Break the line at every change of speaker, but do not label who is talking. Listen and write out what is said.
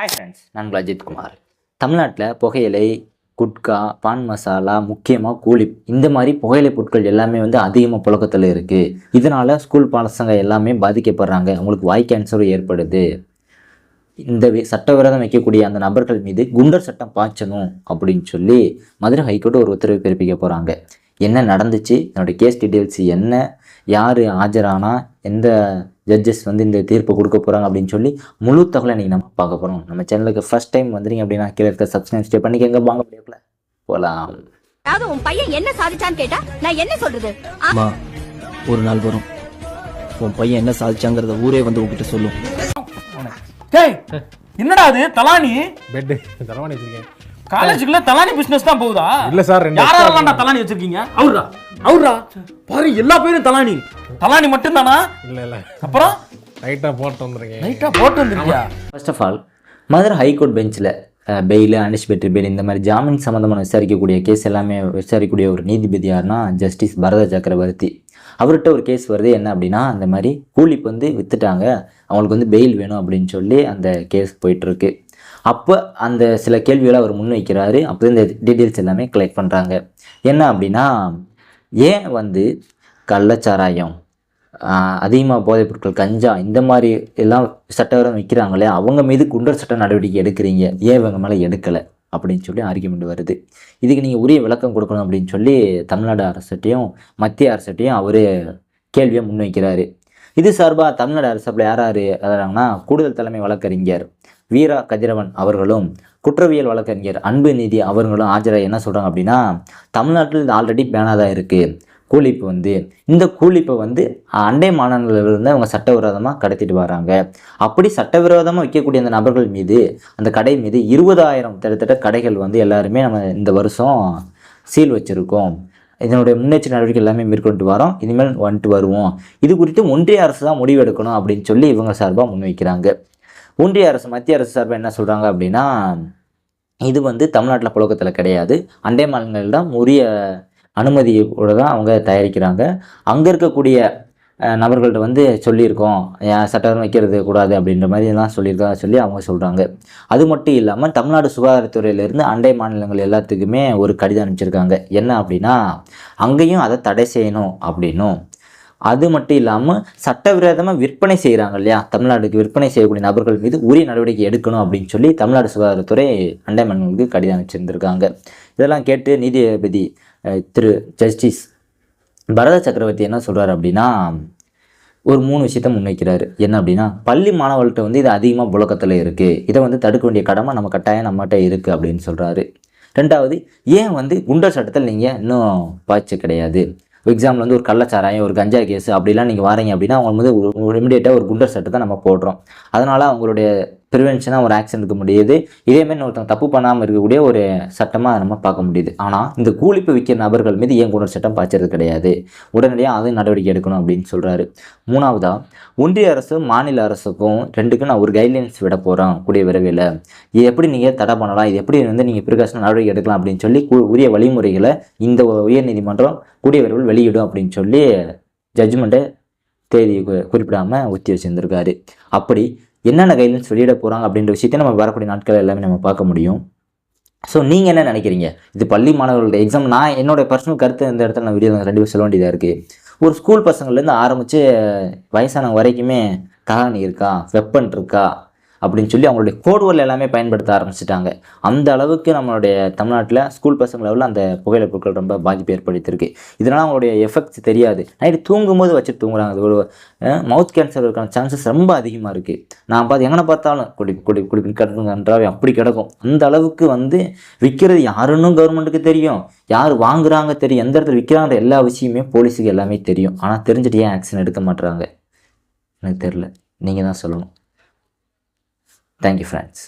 Hi friends நான் உங்கள் அஜித் குமார். தமிழ்நாட்டில் புகையிலை குட்கா பான் மசாலா முக்கியமாக கூலி இந்த மாதிரி புகையிலை பொருட்கள் எல்லாமே வந்து அதிகமாக புழக்கத்தில் இருக்குது இதனால் ஸ்கூல் பசங்க எல்லாமே பாதிக்கப்படுறாங்க. அவங்களுக்கு வாய் கேன்சரும் ஏற்படுது. இந்த வி- சட்டவிரோதம் வைக்கக்கூடிய அந்த நபர்கள் மீது குண்டர் சட்டம் பாய்ச்சணும் அப்படின்னு சொல்லி மதுரை ஹைகோர்ட் ஒரு உத்தரவு பிறப்பிக்க போகிறாங்க என்ன நடந்துச்சு? என்னோடய கேஸ் டீட்டெயில்ஸ் என்ன? யார் ஆஜரானா? எந்த ஜட்ஜஸ் வந்து இந்த தீர்ப்பு கொடுக்க போகிறாங்க அப்படின்னு சொல்லி முழு தகவலை இன்றைக்கி நம்ம பார்க்க போகிறோம் நம்ம சேனலுக்கு ஃபர்ஸ்ட் டைம் வந்துறீங்க அப்படின்னா கீழே இருக்க சப்ஸ்கிரைப் ஸ்டே பண்ணிக்கங்க. வாங்க அப்படியே போகலாம்
அதாவது உன் பையன் என்ன சாதிச்சான்னு கேட்டா நான் என்ன சொல்றது?
அம்மா ஒரு நாள் வரும். உன் பையன் என்ன சாதிச்சாங்கிறத ஊரே வந்து உன்கிட்ட சொல்லும்.
டேய் என்னடா அது? தலானி?
பெட் தலைவாணி வச்சிருக்கேன்.
காலேஜுக்குள்ள தலானி பிசினஸ் தான் போகுதா?
இல்ல சார்,
யாரெல்லாம் தலானி வச்சிருக்கீங்க? அவரா அவரா பாரு எல்லா பேரும் தலானி. தலானி மட்டும் தானா
இல்ல இல்ல.
அப்புறம்?
லைட்டா போட்டு வந்திருக்கேன்.
லைட்டா போட்டு வந்திருக்கியா?
First of all Madurai high court பெஞ்சில் பெயில் அன்டிசிபேட்டரி பெயில் இந்த மாதிரி ஜாமீன் சம்மந்தமான விசாரிக்கக்கூடிய கேஸ் எல்லாமே விசாரிக்கக்கூடிய ஒரு நீதிபதி யாருன்னா ஜஸ்டிஸ் பரத சக்கரவர்த்தி. அவர்கிட்ட ஒரு கேஸ் வருது. என்ன அப்படின்னா அந்த மாதிரி கூலிக்கு வந்து வித்துட்டாங்க. அவங்களுக்கு வந்து பெயில் வேணும் அப்படின்னு சொல்லி அந்த கேஸ் போயிட்டுருக்கு அப்போ அந்த சில கேள்விகளை அவர் முன்வைக்கிறாரு. அப்போ இந்த டீட்டெயில்ஸ் எல்லாமே கலெக்ட் பண்ணுறாங்க என்ன அப்படின்னா ஏன் வந்து கள்ளச்சாராயம் அதிகமாக போதைப் பொருட்கள் கஞ்சா இந்த மாதிரி எல்லாம் சட்டவரம் விற்கிறாங்களே அவங்க மீது குண்டர் சட்ட நடவடிக்கை எடுக்கிறீங்க. ஏன் இவங்க மேலே எடுக்கலை? அப்படின்னு சொல்லி ஆர்கியூமெண்ட் வருது. இதுக்கு நீங்கள் உரிய விளக்கம் கொடுக்கணும் அப்படின்னு சொல்லி தமிழ்நாடு அரசுகிட்டையும் மத்திய அரசுகிட்டையும் அவர் கேள்வியை முன்வைக்கிறாரு. இது சார்பாக தமிழ்நாடு அரசு அப்படி யார் யார் எழுதுறாங்கன்னா கூடுதல் தலைமை வழக்கறிஞர் வீரா கதிரவன் அவர்களும் குற்றவியல் வழக்கறிஞர் அன்பு நீதி அவர்களும் ஆஜராக என்ன சொல்கிறாங்க அப்படின்னா தமிழ்நாட்டில் இது ஆல்ரெடி பேனாக தான் இருக்குது கூலிப்பு வந்து இந்த கூலிப்பை வந்து அண்டை மாநிலங்களிலிருந்து அவங்க சட்டவிரோதமாக கடத்திட்டு வராங்க. அப்படி சட்டவிரோதமாக விற்கக்கூடிய அந்த நபர்கள் மீது அந்த கடை மீது இருபதாயிரம் திட்டத்தட்ட கடைகள் வந்து எல்லாருமே நம்ம இந்த வருஷம் சீல் வச்சுருக்கோம். இதனுடைய முன்னெச்சரிக்கை நடவடிக்கை எல்லாமே மேற்கொண்டு வரோம். இனிமேல் வந்துட்டு வருவோம். இது குறித்து ஒன்றிய அரசு தான் முடிவெடுக்கணும் அப்படின்னு சொல்லி இவங்க சார்பாக முன்வைக்கிறாங்க. ஒன்றிய அரசு மத்திய அரசு சார்பாக என்ன சொல்கிறாங்க அப்படின்னா இது வந்து தமிழ்நாட்டில் புழக்கத்தில் கிடையாது. அண்டை மாநிலங்களில் தான் உரிய அனுமதியோட தான் அவங்க தயாரிக்கிறாங்க. அங்கே இருக்கக்கூடிய நபர்கள்ட்ட வந்து சொல்லியிருக்கோம். சட்டம் வைக்கிறது கூடாது அப்படின்ற மாதிரி எல்லாம் சொல்லி அவங்க சொல்கிறாங்க அது மட்டும் இல்லாமல் தமிழ்நாடு சுகாதாரத்துறையிலேருந்து அண்டை மாநிலங்கள் எல்லாத்துக்குமே ஒரு கடிதம் அனுப்பிச்சிருக்காங்க. என்ன அப்படின்னா அங்கேயும் அதை தடை செய்யணும் அப்படின்னும். அது மட்டும் இல்லாமல் சட்டவிரோதமாக விற்பனை செய்கிறாங்க இல்லையா? தமிழ்நாடுக்கு விற்பனை செய்யக்கூடிய நபர்கள் மீது உரிய நடவடிக்கை எடுக்கணும் அப்படின்னு சொல்லி தமிழ்நாடு சுகாதாரத்துறை அண்டை கடிதம் அனுப்பிச்சிருந்திருக்காங்க. இதெல்லாம் கேட்டு நீதிபதி திரு ஜஸ்டிஸ் பரத சக்கரவர்த்தி என்ன சொல்கிறார் அப்படின்னா ஒரு மூணு விஷயத்த முன்வைக்கிறாரு. என்ன அப்படின்னா பள்ளி மாணவர்கள்ட்ட வந்து இது அதிகமாக புழக்கத்தில் இருக்குது இதை வந்து தடுக்க வேண்டிய கடமை நம்ம கட்டாயம் நம்மகிட்ட இருக்குது அப்படின்னு சொல்கிறாரு ரெண்டாவது ஏன் வந்து குண்டர் சட்டத்தில் நீங்கள் இன்னும் பாய்ச்சி கிடையாது? எக்ஸாம்பிள் வந்து ஒரு கள்ளச்சாராயம் ஒரு கஞ்சா கேஸ் அப்படிலாம் நீங்கள் வாரீங்க அப்படின்னா அவங்க வந்து ஒரு இமிடியேட்டாக ஒரு குண்டர் சட்டத்தை நம்ம போடுறோம். அதனால் அவங்களுடைய ப்ரிவென்ஷனாக ஒரு ஆக்ஷன் எடுக்க முடியுது. இதேமாரி ஒருத்தவங்க தப்பு பண்ணாமல் இருக்கக்கூடிய ஒரு சட்டமாக நம்ம பார்க்க முடியுது. ஆனால் இந்த கூலிப்பு விற்கிற நபர்கள் மீது இயங்குனர் சட்டம் பாய்ச்சறது கிடையாது. உடனடியாக அது நடவடிக்கை எடுக்கணும் அப்படின்னு சொல்கிறாரு மூணாவதாக ஒன்றிய அரசும் மாநில அரசுக்கும் ரெண்டுக்கும் நான் ஒரு கைட்லைன்ஸ் விட போகிறேன் கூடிய விரைவில். இது எப்படி நீங்கள் தடை பண்ணலாம்? இது எப்படி வந்து நீங்கள் பிரிகாஷன் நடவடிக்கை எடுக்கலாம் அப்படின்னு சொல்லி உரிய வழிமுறைகளை இந்த உயர்நீதிமன்றம் கூடிய விரைவில் வெளியிடும் அப்படின்னு சொல்லி ஜட்ஜ்மெண்ட்டை தேதி குறிப்பிடாமல் குறிப்பிடாம ஒத்தி வச்சுருந்துருக்காரு. அப்படி என்னென்ன கைட்லைன்ஸ் வெளியிட போகிறாங்க அப்படின்ற விஷயத்தை நம்ம வரக்கூடிய நாட்கள் எல்லாமே நம்ம பார்க்க முடியும். ஸோ நீங்கள் என்ன நினைக்கிறீங்க? இது பள்ளி மாணவர்களோட எக்ஸாம் நான் என்னோட பர்சனல் கருத்து இந்த இடத்துல நான் வீடியோ ரெண்டு பேர் சொல்ல வேண்டியதாக இருக்குது ஒரு ஸ்கூல் பசங்கள்லேருந்து ஆரம்பித்து வயசானவங்க வரைக்குமே கலாணி இருக்கா? வெப்பன் இருக்கா? அப்படின்னு சொல்லி அவங்களுடைய கோடுவல் எல்லாமே பயன்படுத்த ஆரம்பிச்சிட்டாங்க. அந்த அளவுக்கு நம்மளுடைய தமிழ்நாட்டில் ஸ்கூல் பசங்க லெவலில் அந்த புகையிலை பொருட்கள் ரொம்ப பாதிப்பு ஏற்படுத்தியிருக்கு. இதனால் அவங்களுடைய எஃபெக்ட்ஸ் தெரியாது. நைட்டு தூங்கும்போது வச்சுட்டு தூங்குறாங்க. அது ஒரு மவுத் கேன்சர் இருக்கான சான்சஸ் ரொம்ப அதிகமாக இருக்குது நான் பார்த்து எங்கே பார்த்தாலும் குடி குடி குடி கிடக்குங்கன்றாவே அப்படி கிடக்கும். அந்த அளவுக்கு வந்து விற்கிறது யாருன்னு கவர்மெண்ட்டுக்கு தெரியும். யார் வாங்குறாங்க தெரியும். எந்த இடத்துல விற்கிறாங்கிற எல்லா விஷயமே போலீஸுக்கு எல்லாமே தெரியும். ஆனால் தெரிஞ்சுட்டு ஏன் ஆக்ஷன் எடுக்க மாட்டுறாங்க எனக்கு தெரில நீங்கள் தான் சொல்லணும். Thank you friends